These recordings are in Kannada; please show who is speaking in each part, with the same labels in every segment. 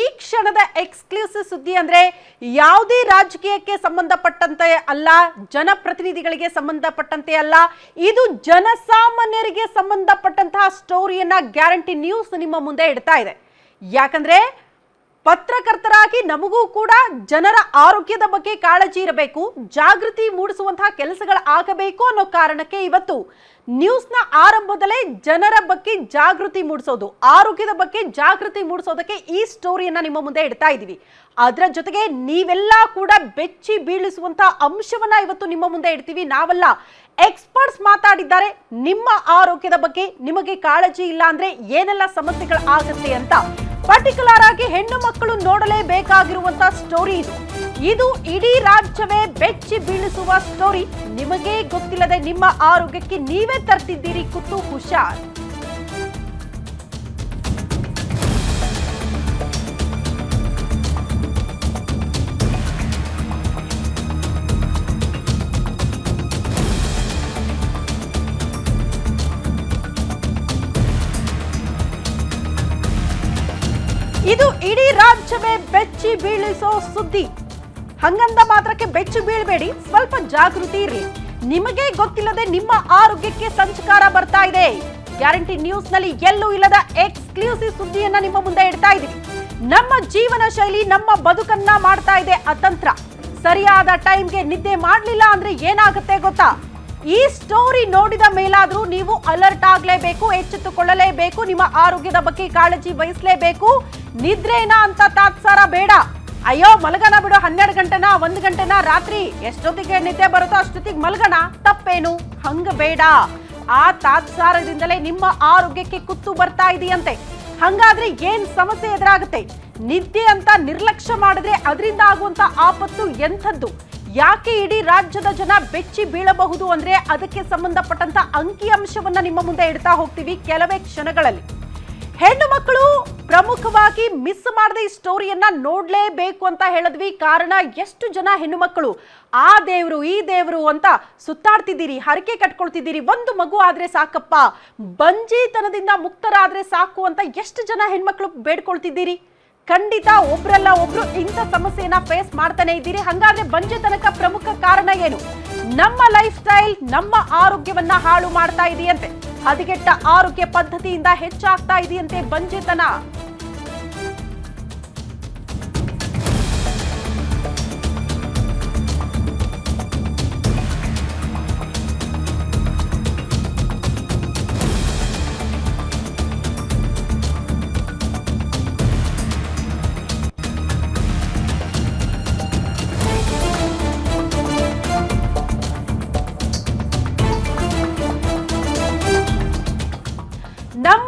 Speaker 1: ಈ ಕ್ಷಣದ ಎಕ್ಸ್ಕ್ಲೂಸಿವ್ ಸುದ್ದಿ ಅಂದ್ರೆ ಯಾವುದೇ ರಾಜಕೀಯಕ್ಕೆ ಸಂಬಂಧಪಟ್ಟಂತೆ ಅಲ್ಲ, ಜನಪ್ರತಿನಿಧಿಗಳಿಗೆ ಸಂಬಂಧಪಟ್ಟಂತೆ ಅಲ್ಲ, ಇದು ಜನಸಾಮಾನ್ಯರಿಗೆ ಸಂಬಂಧಪಟ್ಟಂತಹ ಸ್ಟೋರಿಯನ್ನ ಗ್ಯಾರಂಟಿ ನ್ಯೂಸ್ ನಿಮ್ಮ ಮುಂದೆ ಇಡ್ತಾ ಇದೆ. ಯಾಕಂದ್ರೆ ಪತ್ರಕರ್ತರಾಗಿ ನಮಗೂ ಕೂಡ ಜನರ ಆರೋಗ್ಯದ ಬಗ್ಗೆ ಕಾಳಜಿ ಇರಬೇಕು, ಜಾಗೃತಿ ಮೂಡಿಸುವಂತಹ ಕೆಲಸಗಳಾಗಬೇಕು ಅನ್ನೋ ಕಾರಣಕ್ಕೆ ಇವತ್ತು ನ್ಯೂಸ್ನ ಆರಂಭದಲ್ಲೇ ಜನರ ಬಗ್ಗೆ ಜಾಗೃತಿ ಮೂಡಿಸೋದು, ಆರೋಗ್ಯದ ಬಗ್ಗೆ ಜಾಗೃತಿ ಮೂಡಿಸೋದಕ್ಕೆ ಈ ಸ್ಟೋರಿಯನ್ನ ನಿಮ್ಮ ಮುಂದೆ ಇಡ್ತಾ ಇದ್ದೀವಿ. ಅದರ ಜೊತೆಗೆ ನೀವೆಲ್ಲ ಕೂಡ ಬೆಚ್ಚಿ ಬೀಳಿಸುವಂತಹ ಅಂಶವನ್ನ ಇವತ್ತು ನಿಮ್ಮ ಮುಂದೆ ಇಡ್ತೀವಿ. ನಾವೆಲ್ಲ ಎಕ್ಸ್ಪರ್ಟ್ಸ್ ಮಾತಾಡಿದ್ದಾರೆ. ನಿಮ್ಮ ಆರೋಗ್ಯದ ಬಗ್ಗೆ ನಿಮಗೆ ಕಾಳಜಿ ಇಲ್ಲ ಅಂದ್ರೆ ಏನೆಲ್ಲ ಸಮಸ್ಯೆಗಳು ಆಗುತ್ತೆ ಅಂತ ಪರ್ಟಿಕ್ಯುಲರ್ ಆಗಿ ಹೆಣ್ಣು ಮಕ್ಕಳು ನೋಡಲೇಬೇಕಾಗಿರುವಂತ ಸ್ಟೋರಿ ಇದು. ಇದು ಇಡೀ ರಾಜ್ಯವೇ ಬೆಚ್ಚಿ ಬೀಳಿಸುವ ಸ್ಟೋರಿ ನಿಮಗೇ ಗೊತ್ತಿಲ್ಲದೆ ನಿಮ್ಮ ಆರೋಗ್ಯಕ್ಕೆ ನೀವೇ ತರ್ತಿದ್ದೀರಿ, ಕುತ್ತು ಹುಷಾರ್. ಇದು ಇಡೀ ರಾಜ್ಯವೇ ಬೆಚ್ಚಿ ಬೀಳಿಸೋ ಸುದ್ದಿ. ಹಂಗಂದ ಮಾತ್ರಕ್ಕೆ ಬೆಚ್ಚಿ ಬೀಳ್ಬೇಡಿ, ಸ್ವಲ್ಪ ಜಾಗೃತಿ ಇರಲಿ ನಿಮಗೆ ಗೊತ್ತಿಲ್ಲದೆ ನಿಮ್ಮ ಆರೋಗ್ಯಕ್ಕೆ ಸಂಚಕಾರ ಬರ್ತಾ ಇದೆ. ಗ್ಯಾರಂಟಿ ನ್ಯೂಸ್ನಲ್ಲಿ ಎಲ್ಲೂ ಇಲ್ಲದ ಎಕ್ಸ್ಕ್ಲೂಸಿವ್ ಸುದ್ದಿಯನ್ನ ನಿಮ್ಮ ಮುಂದೆ ಇಡ್ತಾ ಇದೀವಿ ನಮ್ಮ ಜೀವನ ಶೈಲಿ, ನಮ್ಮ ಬದುಕನ್ನ ಮಾಡ್ತಾ ಇದೆ ಅತಂತ್ರ. ಸರಿಯಾದ ಟೈಮ್ಗೆ ನಿದ್ದೆ ಮಾಡಲಿಲ್ಲ ಅಂದ್ರೆ ಏನಾಗುತ್ತೆ ಗೊತ್ತಾ? ಈ ಸ್ಟೋರಿ ನೋಡಿದ ಮೇಲಾದರೂ ನೀವು ಅಲರ್ಟ್ ಆಗ್ಲೇಬೇಕು, ಎಚ್ಚೆತ್ತುಕೊಳ್ಳಲೇಬೇಕು, ನಿಮ್ಮ ಆರೋಗ್ಯದ ಬಗ್ಗೆ ಕಾಳಜಿ ವಹಿಸಲೇಬೇಕು. ನಿದ್ರೇನಾ ಅಂತ ತಾತ್ಸಾರ ಬೇಡ. ಅಯ್ಯೋ, ಮಲಗನ ಬಿಡು, ಹನ್ನೆರಡು ಗಂಟೆನ, ಒಂದು ಗಂಟೆನ, ರಾತ್ರಿ. ಎಷ್ಟೊತ್ತಿಗೆ ನಿದ್ದೆ ಬರುತ್ತೋ ಅಷ್ಟೊತ್ತಿಗೆ ಮಲಗಣ. ತಪ್ಪೇನು? ಹಂಗ ಬೇಡ. ಆ ತಾತ್ಸಾರದಿಂದಲೇ ನಿಮ್ಮ ಆರೋಗ್ಯಕ್ಕೆ ಕುತ್ತು ಬರ್ತಾ ಇದೆಯಂತೆ. ಹಂಗಾದ್ರೆ ಏನ್ ಸಮಸ್ಯೆ ಎದುರಾಗುತ್ತೆ? ನಿದ್ದೆ ಅಂತ ನಿರ್ಲಕ್ಷ್ಯ ಮಾಡಿದ್ರೆ ಅದರಿಂದ ಆಗುವಂತ ಆಪತ್ತು ಎಂಥದ್ದು? ಯಾಕೆ ಇಡೀ ರಾಜ್ಯದ ಜನ ಬೆಚ್ಚಿ ಬೀಳಬಹುದು ಅಂದ್ರೆ ಅದಕ್ಕೆ ಸಂಬಂಧಪಟ್ಟಂತ ಅಂಕಿ ಅಂಶವನ್ನ ನಿಮ್ಮ ಮುಂದೆ ಇಡ್ತಾ ಹೋಗ್ತೀವಿ ಕೆಲವೇ ಕ್ಷಣಗಳಲ್ಲಿ. ಹೆಣ್ಣು ಮಕ್ಕಳು ಪ್ರಮುಖವಾಗಿ ಮಿಸ್ ಮಾಡದೆ ಈ ಸ್ಟೋರಿಯನ್ನ ನೋಡ್ಲೇಬೇಕು ಅಂತ ಹೇಳಿದ್ವಿ. ಕಾರಣ ಎಷ್ಟು ಜನ ಹೆಣ್ಣು ಮಕ್ಕಳು ಆ ದೇವರು, ಈ ದೇವರು ಅಂತ ಸುತ್ತಾಡ್ತಿದ್ದೀರಿ, ಹರಕೆ ಕಟ್ಕೊಳ್ತಿದ್ದೀರಿ, ಒಂದು ಮಗು ಆದ್ರೆ ಸಾಕಪ್ಪ, ಬಂಜಿತನದಿಂದ ಮುಕ್ತರಾದ್ರೆ ಸಾಕು ಅಂತ ಎಷ್ಟು ಜನ ಹೆಣ್ಮಕ್ಳು ಬೇಡ್ಕೊಳ್ತಿದ್ದೀರಿ? ಖಂಡಿತ ಒಬ್ರಲ್ಲ ಒಬ್ರು ಇಂಥ ಸಮಸ್ಯೆಯನ್ನ ಫೇಸ್ ಮಾಡ್ತಾನೆ ಇದ್ದೀರಿ. ಹಂಗಾದ್ರೆ ಬಂಜೆತನಕ ಪ್ರಮುಖ ಕಾರಣ ಏನು? ನಮ್ಮ ಲೈಫ್ ಸ್ಟೈಲ್ ನಮ್ಮ ಆರೋಗ್ಯವನ್ನ ಹಾಳು ಮಾಡ್ತಾ ಇದೆಯಂತೆ. ಹದಗೆಟ್ಟ ಆರೋಗ್ಯ ಪದ್ಧತಿಯಿಂದ ಹೆಚ್ಚಾಗ್ತಾ ಇದೆಯಂತೆ ಬಂಜೆತನ.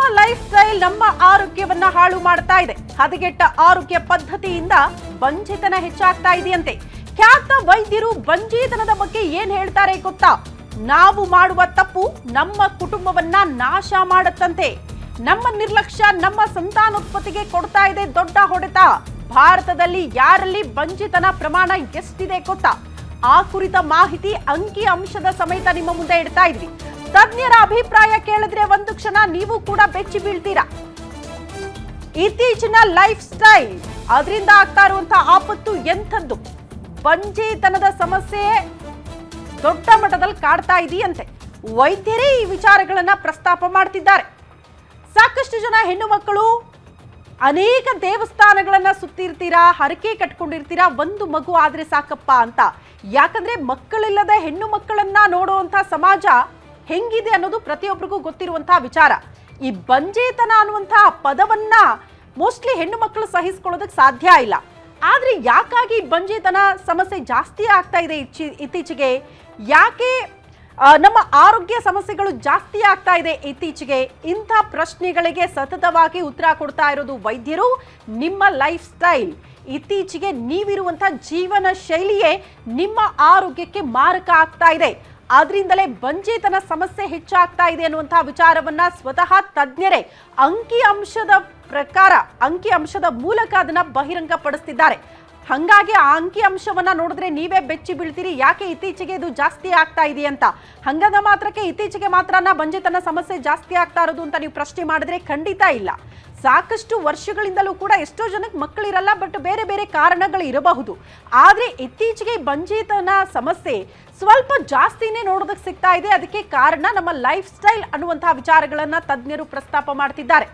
Speaker 1: ಲೈಫ್ ಸ್ಟೈಲ್ ನಮ್ಮ ಆರೋಗ್ಯವನ್ನ ಹಾಳು ಮಾಡ್ತಾ ಇದೆ. ಹದಗೆಟ್ಟ ಆರೋಗ್ಯ ಪದ್ಧತಿಯಿಂದ ಬಂಜಿತನ ಹೆಚ್ಚಾಗ್ತಾ ಇದೆಯಂತೆ. ಖ್ಯಾತ ವೈದ್ಯರು ಬಂಜಿತನದ ಬಗ್ಗೆ ಏನ್ ಹೇಳ್ತಾರೆ ಗೊತ್ತಾ? ನಾವು ಮಾಡುವ ತಪ್ಪು ನಮ್ಮ ಕುಟುಂಬವನ್ನ ನಾಶ ಮಾಡುತ್ತಂತೆ. ನಮ್ಮ ನಿರ್ಲಕ್ಷ್ಯ ನಮ್ಮ ಸಂತಾನೋತ್ಪತ್ತಿಗೆ ಕೊಡ್ತಾ ಇದೆ ದೊಡ್ಡ ಹೊಡೆತ. ಭಾರತದಲ್ಲಿ ಯಾರಲ್ಲಿ ಬಂಜಿತನ ಪ್ರಮಾಣ ಎಷ್ಟಿದೆ ಗೊತ್ತಾ? ಆ ಕುರಿತ ಮಾಹಿತಿ ಅಂಕಿ ಅಂಶದ ಸಮೇತ ನಿಮ್ಮ ಮುಂದೆ ಇಡ್ತಾ ಇದ್ವಿ. ತಜ್ಞರ ಅಭಿಪ್ರಾಯ ಕೇಳಿದ್ರೆ ಒಂದು ಕ್ಷಣ ನೀವು ಕೂಡ ಬೆಚ್ಚಿ ಬೀಳ್ತೀರಾ? ಇತ್ತೀಚಿನ ಲೈಫ್ ಸ್ಟೈಲ್ ಅದರಿಂದ ಆಗ್ತಾ ಇರುವಂತಹ ಆಪತ್ತು ಎಂಥದ್ದು? ಬಂಜಿತನದ ಸಮಸ್ಯೆ ದೊಡ್ಡ ಮಟ್ಟದಲ್ಲಿ ಕಾಡ್ತಾ ಇದೆಯಂತೆ. ವೈದ್ಯರೇ ಈ ವಿಚಾರಗಳನ್ನ ಪ್ರಸ್ತಾಪ ಮಾಡ್ತಿದ್ದಾರೆ. ಸಾಕಷ್ಟು ಜನ ಹೆಣ್ಣು ಮಕ್ಕಳು ಅನೇಕ ದೇವಸ್ಥಾನಗಳನ್ನ ಸುತ್ತಿರ್ತೀರಾ, ಹರಕೆ ಕಟ್ಕೊಂಡಿರ್ತೀರಾ, ಒಂದು ಮಗು ಆದ್ರೆ ಸಾಕಪ್ಪ ಅಂತ. ಯಾಕಂದ್ರೆ ಮಕ್ಕಳಿಲ್ಲದ ಹೆಣ್ಣು ಮಕ್ಕಳನ್ನ ನೋಡುವಂತ ಸಮಾಜ ಹೆಂಗಿದೆ ಅನ್ನೋದು ಪ್ರತಿಯೊಬ್ಬರಿಗೂ ಗೊತ್ತಿರುವಂತಹ ವಿಚಾರ. ಈ ಬಂಜೇತನ ಅನ್ನುವಂತಹ ಪದವನ್ನ ಮೋಸ್ಟ್ಲಿ ಹೆಣ್ಣು ಮಕ್ಕಳು ಸಹಿಸ್ಕೊಳ್ಳೋದಕ್ಕೆ ಸಾಧ್ಯ ಇಲ್ಲ. ಆದ್ರೆ ಯಾಕಾಗಿ ಬಂಜೇತನ ಸಮಸ್ಯೆ ಜಾಸ್ತಿ ಆಗ್ತಾ ಇದೆ ಇತ್ತೀಚೆಗೆ? ಯಾಕೆ ನಮ್ಮ ಆರೋಗ್ಯ ಸಮಸ್ಯೆಗಳು ಜಾಸ್ತಿ ಆಗ್ತಾ ಇದೆ ಇತ್ತೀಚೆಗೆ? ಇಂಥ ಪ್ರಶ್ನೆಗಳಿಗೆ ಸತತವಾಗಿ ಉತ್ತರ ಕೊಡ್ತಾ ಇರೋದು ವೈದ್ಯರು, ನಿಮ್ಮ ಲೈಫ್ ಸ್ಟೈಲ್. ಇತ್ತೀಚೆಗೆ ನೀವಿರುವಂಥ ಜೀವನ ಶೈಲಿಯೇ ನಿಮ್ಮ ಆರೋಗ್ಯಕ್ಕೆ ಮಾರಕ ಆಗ್ತಾ ಇದೆ. ಆದ್ರಿಂದಲೇ ಬಂಜೇತನ ಸಮಸ್ಯೆ ಹೆಚ್ಚಾಗ್ತಾ ಇದೆ ಅನ್ನುವಂತಹ ವಿಚಾರವನ್ನ ಸ್ವತಃ ತಜ್ಞರೇ ಅಂಕಿ ಅಂಶದ ಪ್ರಕಾರ, ಅಂಕಿ ಅಂಶದ ಮೂಲಕ ಅದನ್ನ ಬಹಿರಂಗಪಡಿಸ್ತಿದ್ದಾರೆ. ಹಂಗಾಗಿ ಆ ಅಂಕಿ ಅಂಶವನ್ನ ನೋಡಿದ್ರೆ ನೀವೇ ಬೆಚ್ಚಿ ಬೀಳ್ತೀರಿ. ಯಾಕೆ ಇತ್ತೀಚೆಗೆ ಇದು ಜಾಸ್ತಿ ಆಗ್ತಾ ಇದೆ ಅಂತ? ಹಂಗದ ಮಾತ್ರಕ್ಕೆ ಇತ್ತೀಚೆಗೆ ಮಾತ್ರನ ಬಂಜೆತನ ಸಮಸ್ಯೆ ಜಾಸ್ತಿ ಆಗ್ತಾ ಇರೋದು ಅಂತ ನೀವು ಪ್ರಶ್ನೆ ಮಾಡಿದ್ರೆ ಖಂಡಿತ ಇಲ್ಲ. ಸಾಕಷ್ಟು ವರ್ಷಗಳಿಂದಲೂ ಕೂಡ ಎಷ್ಟೋ ಜನಕ್ಕೆ ಮಕ್ಕಳಿರಲ್ಲ, ಬಟ್ ಬೇರೆ ಬೇರೆ ಕಾರಣಗಳು ಇರಬಹುದು. ಆದರೆ ಇತ್ತೀಚೆಗೆ ಬಂಜೇತನ ಸಮಸ್ಯೆ ಸ್ವಲ್ಪ ಜಾಸ್ತಿನೇ ನೋಡೋದಕ್ಕೆ ಸಿಗ್ತಾ ಇದೆ. ಅದಕ್ಕೆ ಕಾರಣ ನಮ್ಮ ಲೈಫ್ ಸ್ಟೈಲ್ ಅನ್ನುವಂತಹ ವಿಚಾರಗಳನ್ನ ತಜ್ಞರು ಪ್ರಸ್ತಾಪ ಮಾಡ್ತಿದ್ದಾರೆ.